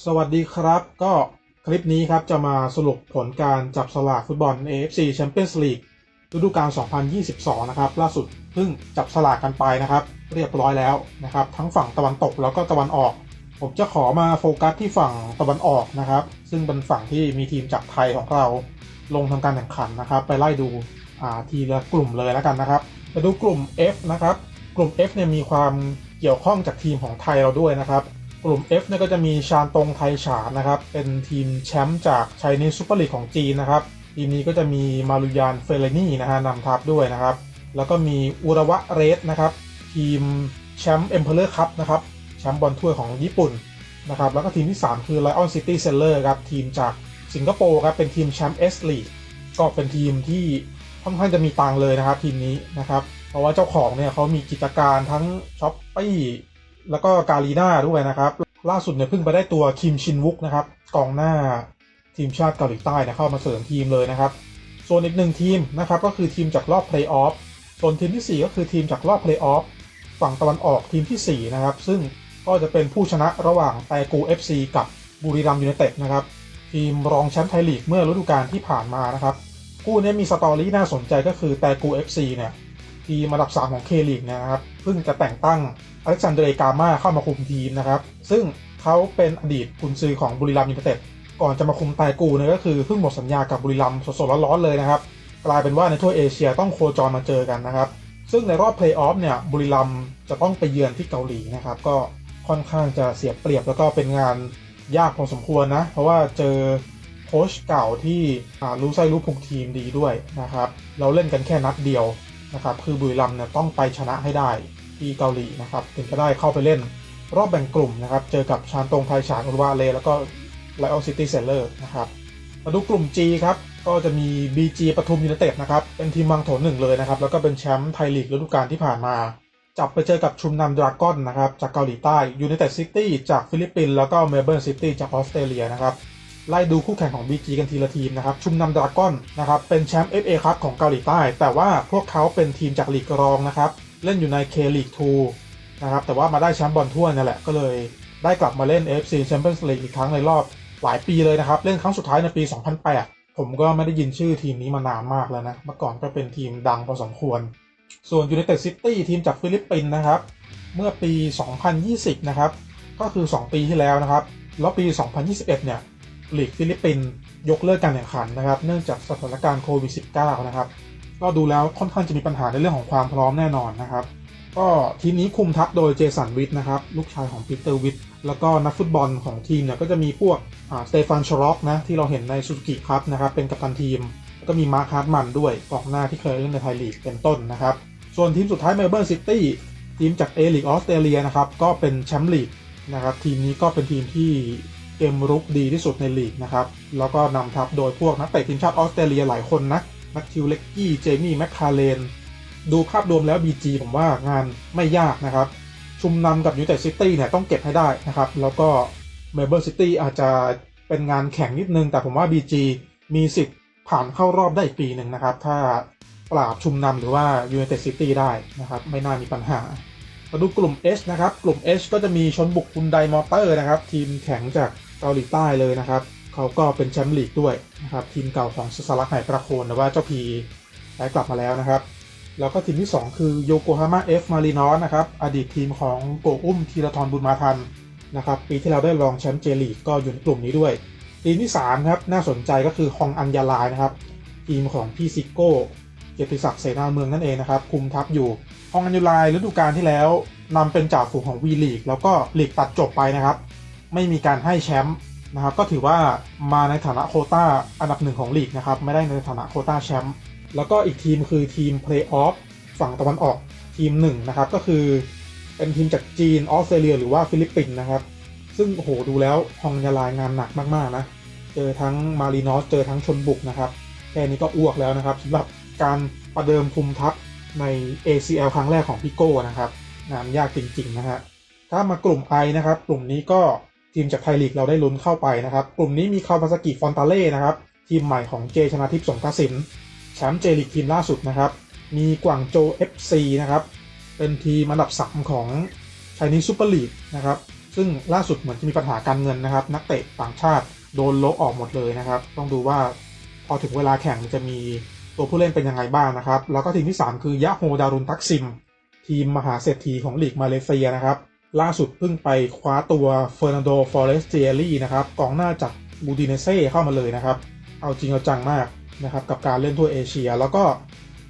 สวัสดีครับ ก็คลิปนี้ครับจะมาสรุปผลการจับสลากฟุตบอล AFC Champions League ฤดูกาล 2022 นะครับ ล่าสุดเพิ่งจับสลากกันไปนะครับ เรียบร้อยแล้วนะครับ ทั้งฝั่งตะวันตกแล้วก็ตะวันออก ผมจะขอมาโฟกัสที่ฝั่งตะวันออกนะครับ ซึ่งเป็นฝั่งที่มีทีมจากไทยของเราลงทำการแข่งขันนะครับ ไปไล่ดูทีละกลุ่มเลยแล้วกันนะครับไปดูกลุ่ม F นะครับ กลุ่ม F เนี่ยมีความเกี่ยวข้องจากทีมของไทยเราด้วยนะครับ กลุ่ม F เนี่ยก็จะมีชานตงไทยฉานนะครับ เป็นทีมแชมป์จากไชนีซูเปอร์ลีกของจีนนะครับ ทีมนี้ก็จะมีมารุยานเฟเลนี่นะฮะนำทัพด้วยนะครับ แล้วก็มีอุระวะเรสนะครับ ทีมแชมป์เอ็มเพลเลอร์คัพนะครับ แชมป์บอลถ้วยของญี่ปุ่นนะครับ แล้วก็ทีมที่ 3 คือ Lion City Seller ครับ ทีมจากสิงคโปร์ครับ เป็นทีมแชมป์เอสลีกก็เป็นทีมที่ค่อนข้างจะมีตังเลยนะครับทีมนี้นะครับ เพราะว่าเจ้าของเนี่ยเขามีกิจการทั้งช้อปปี้ แล้วก็กาลีนาด้วยนะครับ ล่าสุดเนี่ยเพิ่งไปได้ตัวคิมชินวุกนะครับกองหน้าทีมชาติเกาหลีใต้นี่ยเข้ามาเสริมทีมเลยนะครับส่วนอีกหนึ่งทีมนะครับก็คือทีมจากรอบเพลย์ออฟส่วนทีมที่ 4 ก็คือทีมจากรอบเพลย์ออฟฝั่งตะวันออกทีมทีสี่4 นะครับ ซึ่งก็จะเป็นผู้ชนะระหว่างแตกู FC กับบุรีรัมยูไนเต็ดนะครับ ทีมรองแชมป์ไทยลีกเมื่อฤดูกาลที่ผ่านมานะครับ คู่นี้มีสตอรี่น่าสนใจก็คือแตกู FC เนี่ยทีมอันดับ 3 ของเคลีกนะครับเพิ่งจะแต่งตั้ง อเล็กซานเดรกามาเข้ามาคุมทีมนะครับ ซึ่งเขาเป็นอดีตกุนซือของบุรีรัมย์ยูไนเต็ดก่อนจะมาคุมไตกูเนี่ยก็คือเพิ่งหมดสัญญากับบุรีรัมย์สดๆร้อนๆเลยนะครับ กลายเป็นว่าในทั่วเอเชียต้องโคจรมาเจอกันนะครับ ซึ่งในรอบเพลย์ออฟเนี่ยบุรีรัมย์จะต้องไปเยือนที่เกาหลีนะครับ ก็ค่อนข้างจะเสียเปรียบแล้วก็เป็นงานยากพอสมควรนะ เพราะว่าเจอโค้ชเก่าที่รู้ไส้รู้พุงทีมดีด้วยนะครับ เราเล่นกันแค่นัดเดียวนะครับ คือบุรีรัมย์เนี่ยต้องไปชนะให้ได้ ที่เกาหลีนะครับถึงจะได้เข้าไปเล่นรอบแบ่งกลุ่มนะครับเจอกับชานตงไทยฉานอุรวาเล แล้วก็ไลออนซิตี้เซลเลอร์นะครับมาดูกลุ่ม G ครับก็จะมี BG ปทุมยูไนเต็ดนะครับเป็นทีมมังโถหนึ่งเลยนะครับแล้วก็เป็นแชมป์ไทยลีกฤดูกาลที่ผ่านมา จับไปเจอกับชุมนำดราก้อนนะครับจากเกาหลีใต้ยูไนเต็ดซิตี้จากฟิลิปปินส์แล้วก็เมลเบิร์นซิตี้จากออสเตรเลียนะครับไล่ดูคู่แข่งของ BG กันทีละทีมนะครับ ชุมนำดราก้อนนะครับ เป็นแชมป์ FA ครับของเกาหลีใต้ แต่ว่าพวกเขาเป็นทีมจากลีกรองนะครับ เล่นอยู่ใน K League 2นะครับแต่ว่ามาได้แชมป์บอลถ้วนั่นแหละก็เลยได้กลับมาเล่น AFC Champions League อีกครั้งในรอบหลายปีเลยนะครับ เล่นครั้งสุดท้ายในปี 2008 ผมก็ไม่ได้ยินชื่อทีมนี้มานานมากแล้วนะ เมื่อก่อนก็เป็นทีมดังพอสมควร ส่วน United City ทีมจากฟิลิปปินส์นะครับ เมื่อปี 2020 นะครับ ก็คือ 2 ปีที่แล้วนะครับ แล้วปี 2021 เนี่ยลีกฟิลิปปินส์ยกเลิกการแข่งขันนะครับ เนื่องจากสถานการณ์โควิด -19 นะครับ ก็ดูแล้วค่อนข้างจะมีปัญหาในเรื่องของความพร้อมแน่นอนนะครับ ก็ทีมนี้คุมทัพโดยเจสันวิทนะครับ ลูกชายของปีเตอร์วิทแล้วก็นักฟุตบอลของทีมเนี่ยก็จะมีพวกสเตฟานชร็อกนะที่เราเห็นในซูซูกิครับนะครับเป็นกัปตันทีม ก็มีมาร์คฮาร์ดมันด้วยกองหน้าที่เคยเล่นในไทยลีกเป็นต้นนะครับส่วนทีมสุดท้ายเมลเบิร์นซิตี้ทีมจากเอลีกออสเตรเลียนะครับก็เป็นแชมป์ลีกนะครับทีมนี้ก็เป็นทีมที่เกมรุกดีที่สุดในลีกนะครับแล้วก็นำทัพโดยพวกนักเตะทีมชาติออสเตรเลียหลายคนนะ แมคทิวเล็กกี้ เจมี่แมคคาเลน ดูภาพรวมแล้ว BG ผมว่างานไม่ยากนะครับ ชุมนำกับยู i นเต็ดซิตี้เนี่ยต้องเก็บให้ได้นะครับ แล้วก็เมเบิลซิตี้อาจจะเป็นงานแข่งนิดนึง แต่ผมว่า BG มีสิทธิ์ผ่านเข้ารอบได้อีกปีหนึ่งนะครับ ถ้าปราบชุมนำหรือว่ายู i นเต็ดซิตี้ได้นะครับ ไม่น่ามีปัญหามาดูกลุ่ม H นะครับ กลุ่ม H ก็จะมีชนบุกคุนไดมอเตอร์นะครับ ทีมแข็งจากเกาหลีใต้เลยนะครับ เขาก็เป็นแชมป์ลีกด้วย นะครับทีมเก่าของสลักไหประโคนแต่ว่าเจ้าพีได้กลับมาแล้วนะครับ แล้วก็ทีมที่ 2 คือโยโกฮาม่าเอฟมารีนอสนะครับอดีตทีมของโกอุ้มธีรทรบุญมาทันนะครับปีที่เราได้รองแชมป์เจลีกก็อยู่ในกลุ่มนี้ด้วย ทีมที่ 3 ครับ น่าสนใจก็คือฮองอัญญาลายนะครับทีมของพี่ซิโก้เกียรติศักดิ์เสนาเมืองนั่นเองนะครับคุมทัพอยู่ฮองอัญญาลายฤดูกาลที่แล้วนำเป็นจ่าฝูงของวีลีกแล้วก็ลีกตัดจบไปนะครับ ไม่มีการให้แชมป์ นะครับก็ถือว่ามาในฐานะโคต้าอันดับหนึ่งของลีกนะครับไม่ได้ในฐานะโคต้าแชมป์แล้วก็อีกทีมคือทีมเพลย์ออฟฝั่งตะวันออกทีมหนึ่งนะครับก็คือเป็นทีมจากจีนออสเตรเลียหรือว่าฟิลิปปินส์นะครับ ซึ่งโอ้โหดูแล้วฮองยาลายงานหนักมากๆนะเจอทั้งมารีนอสเจอทั้งชนบุกนะครับแค่นี้ก็อ้วกแล้วนะครับสำหรับการประเดิมคุมทัพใน ACL ครั้งแรกของพี่โก้นะครับงานยากจริงๆนะฮะถ้ามากลุ่ม I นะครับ กลุ่มนี้ก็ ทีมจากไทยลีกเราได้ลุ้นเข้าไปนะครับ กลุ่มนี้มีคาวาซากิฟอนตาเล่นะครับ ทีมใหม่ของเจชนาทิพย์สงกสินแชมป์เจลีกทีมล่าสุดนะครับ มีกวางโจ FC นะครับ เป็นทีมอันดับ3ของไชนีซูเปอร์ลีกนะครับ ซึ่งล่าสุดเหมือนจะมีปัญหาการเงินนะครับ นักเตะต่างชาติโดนโละออกหมดเลยนะครับ ต้องดูว่าพอถึงเวลาแข่งจะมีตัวผู้เล่นเป็นยังไงบ้างนะครับ แล้วก็ทีมที่ 3 คือยะโฮดารุนทักซิม ทีมมหาเศรษฐีของลีกมาเลเซียนะครับ ล่าสุดเพิ่งไปคว้าตัวเฟอร์นันโด ฟอเรสเจลี่นะครับกองหน้าจากบูดิเนเซ่เข้ามาเลยนะครับ เอาจริงเอาจังมากนะครับกับการเล่นทั่วเอเชีย แล้วก็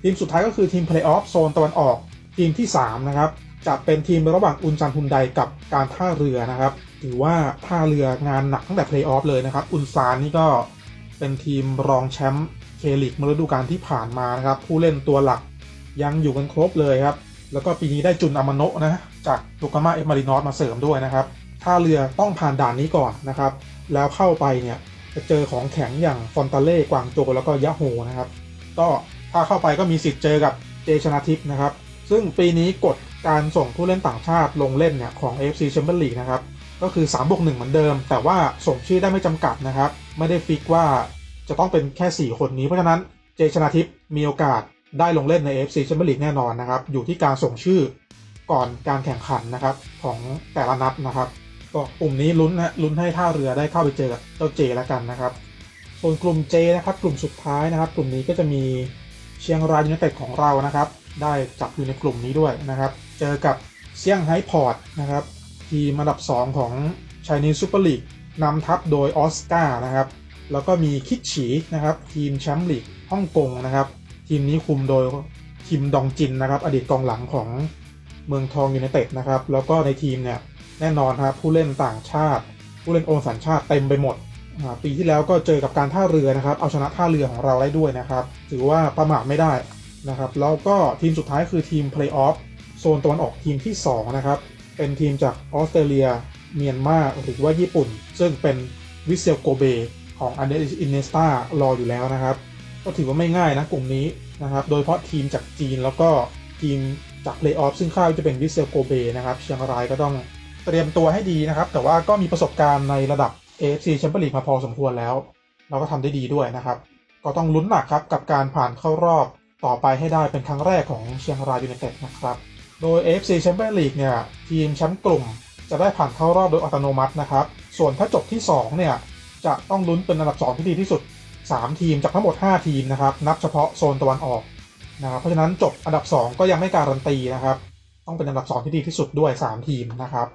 ทีมสุดท้ายก็คือทีมเพลย์ออฟโซนตะวันออกทีมที่ 3 นะครับ จะเป็นทีมระหว่างอุนซันฮุนไดกับการท่าเรือนะครับ ถือว่าท่าเรืองานหนักตั้งแต่เพลย์ออฟเลยนะครับ อุนซานนี่ก็เป็นทีมรองแชมป์เคลิกเมื่อฤดูกาลที่ผ่านมานะครับ ผู้เล่นตัวหลักยังอยู่กันครบเลยครับ แล้วก็ปีนี้ได้จุนอามาโนะนะ จากตุกามาเอฟมารินอสมาเสริมด้วยนะครับท่าเรือต้องผ่านด่านนี้ก่อนนะครับ แล้วเข้าไปเนี่ยจะเจอของแข็งอย่างฟอนตาเล่กวางโจแล้วก็ยะโฮนะครับ ก็ถ้าเข้าไปก็มีสิทธิ์เจอกับเจชนาทิพย์นะครับ ซึ่งปีนี้กฎการส่งผู้เล่นต่างชาติลงเล่นเนี่ยของ AFC Champions League นะครับก็คือ3บวก1เหมือนเดิม แต่ว่าส่งชื่อได้ไม่จำกัดนะครับ ไม่ได้ฟิกว่าจะต้องเป็นแค่ 4 คนนี้ เพราะฉะนั้นเจชนาทิพย์มีโอกาสได้ลงเล่นใน AFC Champions League แน่นอนนะครับ อยู่ที่การส่งชื่อ ก่อนการแข่งขันนะครับของแต่ละนัดนะครับ ก็กลุ่มนี้ลุ้นนะลุ้นให้ท่าเรือได้เข้าไปเจอกับเจ้าเจแล้วกันนะครับส่วนกลุ่ม J นะครับกลุ่มสุดท้ายนะครับ กลุ่มนี้ก็จะมีเชียงรายยูไนเต็ดของเรานะครับ ได้จับอยู่ในกลุ่มนี้ด้วยนะครับ เจอกับเซี่ยงไฮ้พอร์ตนะครับทีมอันดับ 2 ของ Chinese Super League นำทัพโดยออสการ์นะครับ แล้วก็มีคิดฉีนะครับ ทีมแชมป์ลีกฮ่องกงนะครับ ทีมนี้คุมโดยคิมดองจินนะครับ อดีตกองหลังของ เมืองทองยูไนเต็ดนะครับ แล้วก็ในทีมเนี่ยแน่นอนครับผู้เล่นต่างชาติ ผู้เล่นโอนสัญชาติเต็มไปหมด ปีที่แล้วก็เจอกับการท่าเรือนะครับ เอาชนะท่าเรือของเราได้ด้วยนะครับ ถือว่าประมาทไม่ได้นะครับ แล้วก็ทีมสุดท้ายคือทีมเพลย์ออฟโซนตะวันออกทีมที่2นะครับ เป็นทีมจากออสเตรเลีย เมียนมาหรือว่าญี่ปุ่น ซึ่งเป็นวิเซลโกเบของอันเดรอินเนสตารออยู่แล้วนะครับ ก็ถือว่าไม่ง่ายนะกลุ่มนี้นะครับ โดยเฉพาะทีมจากจีนแล้วก็ทีม จากเลย์ออฟซึ่งคาดว่าจะเป็นวิเซลโกเบนะครับ เชียงรายก็ต้องเตรียมตัวให้ดีนะครับ แต่ว่าก็มีประสบการณ์ในระดับ AFC แชมเปี้ยนลีกมาพอสมควรแล้ว เราก็ทำได้ดีด้วยนะครับ ก็ต้องลุ้นหนักครับกับการผ่านเข้ารอบต่อไปให้ได้เป็นครั้งแรกของเชียงรายยูไนเต็ดนะครับ โดย AFC แชมเปี้ยนลีกเนี่ยทีมแชมป์กลุ่ม จะได้ผ่านเข้ารอบโดยอัตโนมัตินะครับ ส่วนถ้าจบที่ 2 เนี่ยจะต้องลุ้นเป็นอันดับ 2 ที่ดีที่สุด 3 ทีมจากทั้งหมด 5 ทีมนะครับ นับเฉพาะโซนตะวันออก นะครับเพราะฉะนั้นจบอันดับ 2 ก็ยังไม่การันตีนะครับ ต้องเป็นอันดับ 2 ที่ดีที่สุดด้วย 3 ทีมนะครับ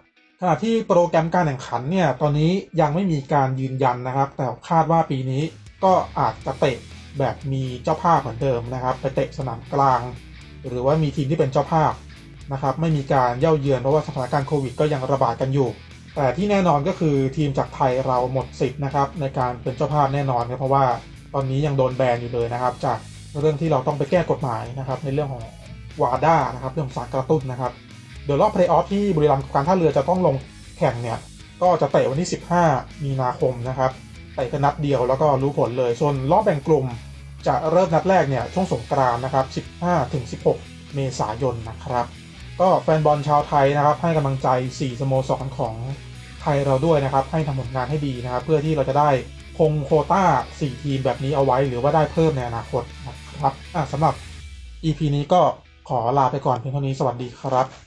ขณะที่โปรแกรมการแข่งขันเนี่ยตอนนี้ยังไม่มีการยืนยันนะครับ แต่คาดว่าปีนี้ก็อาจจะเตะแบบมีเจ้าภาพเหมือนเดิมนะครับ ไปเตะสนามกลาง หรือว่ามีทีมที่เป็นเจ้าภาพนะครับ ไม่มีการเย่าเยือนเพราะว่าสถานการณ์โควิดก็ยังระบาดกันอยู่ แต่ที่แน่นอนก็คือทีมจากไทยเราหมดสิทธิ์นะครับในการเป็นเจ้าภาพแน่นอนครับเพราะว่าตอนนี้ยังโดนแบนอยู่เลยนะครับ จาก เรื่องที่เราต้องไปแก้กฎหมายนะครับในเรื่องของวาด้านะครับเรื่องสารกระตุ้นนะครับเดี๋ยวรอบเพลย์ออฟที่บุรีรัมย์กับการท่าเรือจะต้องลงแข่งเนี่ยก็จะเตะวันที่ 15 มีนาคมนะครับเตะกันนัดเดียวแล้วก็รู้ผลเลยส่วนรอบแบ่งกลุ่มจะเริ่มนัดแรกเนี่ยช่วงสงกรานนะครับ 15ถึง16 เมษายนนะครับ ก็แฟนบอลชาวไทยนะครับให้กำลังใจ 4 สโมสรของไทยเราด้วยนะครับ ให้ทำผลงานให้ดีนะครับ เพื่อที่เราจะได้คงโควต้า 4 ทีมแบบนี้เอาไว้หรือว่าได้เพิ่มในอนาคตนะครับ อะสำหรับ EP นี้ก็ขอลาไปก่อนเพียงเท่านี้สวัสดีครับ